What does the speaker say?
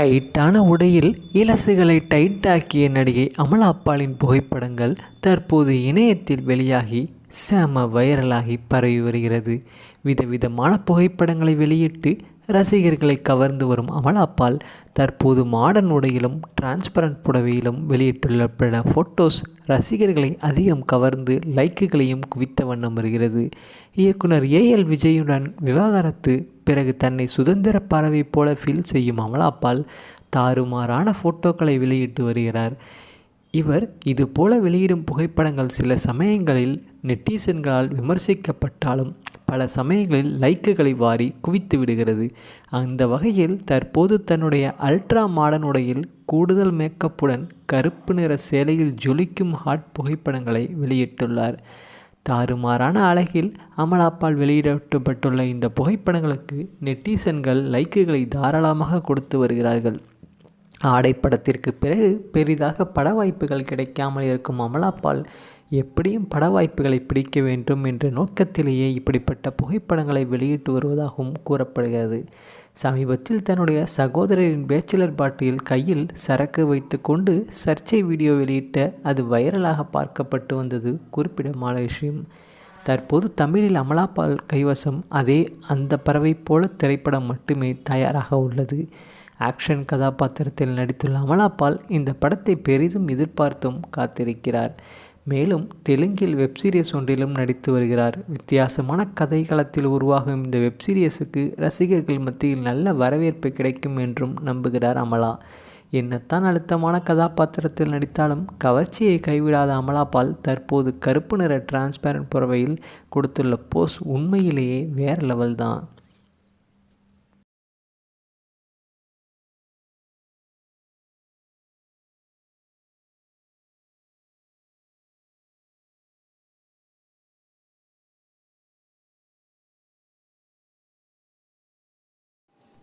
டைட்டான உடையில் இலசுகளை டைட்டாக்கிய நடிகை அமலாப்பாளின் புகைப்படங்கள் தற்போது இணையத்தில் வெளியாகி செம வைரலாகி பரவி வருகிறது. விதவிதமான புகைப்படங்களை வெளியிட்டு ரசிகர்களை கவர்ந்து வரும் அமலாப்பால் தற்போது மாடர்ன் உடையிலும் டிரான்ஸ்பரண்ட் புடவையிலும் வெளியிட்டுள்ள பல ஃபோட்டோஸ் ரசிகர்களை அதிகம் கவர்ந்து லைக்குகளையும் குவித்த வண்ணம் வருகிறது. இயக்குனர் ஏஎல் விஜயுடன் விவாகரத்து பிறகு தன்னை சுதந்திர பறவை போல ஃபீல் செய்யும் அமலாப்பால் தாறுமாறான ஃபோட்டோக்களை வெளியிட்டு வருகிறார். இவர் இது போல வெளியிடும் புகைப்படங்கள் சில சமயங்களில் நெட்டிசன்களால் விமர்சிக்கப்பட்டாலும் பல சமயங்களில் லைக்குகளை வாரி குவித்து விடுகிறது. அந்த வகையில் தற்போது தன்னுடைய அல்ட்ரா மாடர்ன் உடையில் கூடுதல் மேக்கப்புடன் கருப்பு நிற சேலையில் ஜொலிக்கும் ஹாட் புகைப்படங்களை வெளியிட்டுள்ளார். தாறுமாறான அழகில் அமலாப்பால் வெளியிடப்பட்டுள்ள இந்த புகைப்படங்களுக்கு நெட்டிசன்கள் லைக்குகளை தாராளமாக கொடுத்து வருகிறார்கள். ஆடைப்படத்திற்கு பிறகு பெரிதாக பட வாய்ப்புகள் கிடைக்காமல் இருக்கும் அமலாப்பால் எப்படியும் பட வாய்ப்புகளை பிடிக்க வேண்டும் என்ற நோக்கத்திலேயே இப்படிப்பட்ட புகைப்படங்களை வெளியிட்டு வருவதாகவும் கூறப்படுகிறது. சமீபத்தில் தன்னுடைய சகோதரரின் பேச்சுலர் பாட்டியில் கையில் சரக்கு வைத்து கொண்டு சர்ச்சை வீடியோ வெளியிட்ட அது வைரலாக பார்க்கப்பட்டு வந்தது குறிப்பிடமான விஷயம். தற்போது தமிழில் அமலாபால் கைவசம் அதே அந்த பறவை போல திரைப்படம் மட்டுமே தயாராக உள்ளது. ஆக்ஷன் கதாபாத்திரத்தில் நடித்துள்ள அமலாபால் இந்த படத்தை பெரிதும் எதிர்பார்த்தும் காத்திருக்கிறார். மேலும் தெலுங்கில் வெப்சீரியஸ் ஒன்றிலும் நடித்து வருகிறார். வித்தியாசமான கதைக்களத்தில் உருவாகும் இந்த வெப்சீரியஸுக்கு ரசிகர்கள் மத்தியில் நல்ல வரவேற்பு கிடைக்கும் என்றும் நம்புகிறார் அமலா. என்னத்தான் அழுத்தமான கதாபாத்திரத்தில் நடித்தாலும் கவர்ச்சியை கைவிடாத அமலாபால் தற்போது கருப்பு நிற டிரான்ஸ்பேரண்ட் புறவையில் கொடுத்துள்ள போஸ் உண்மையிலேயே வேறு லெவல் தான்.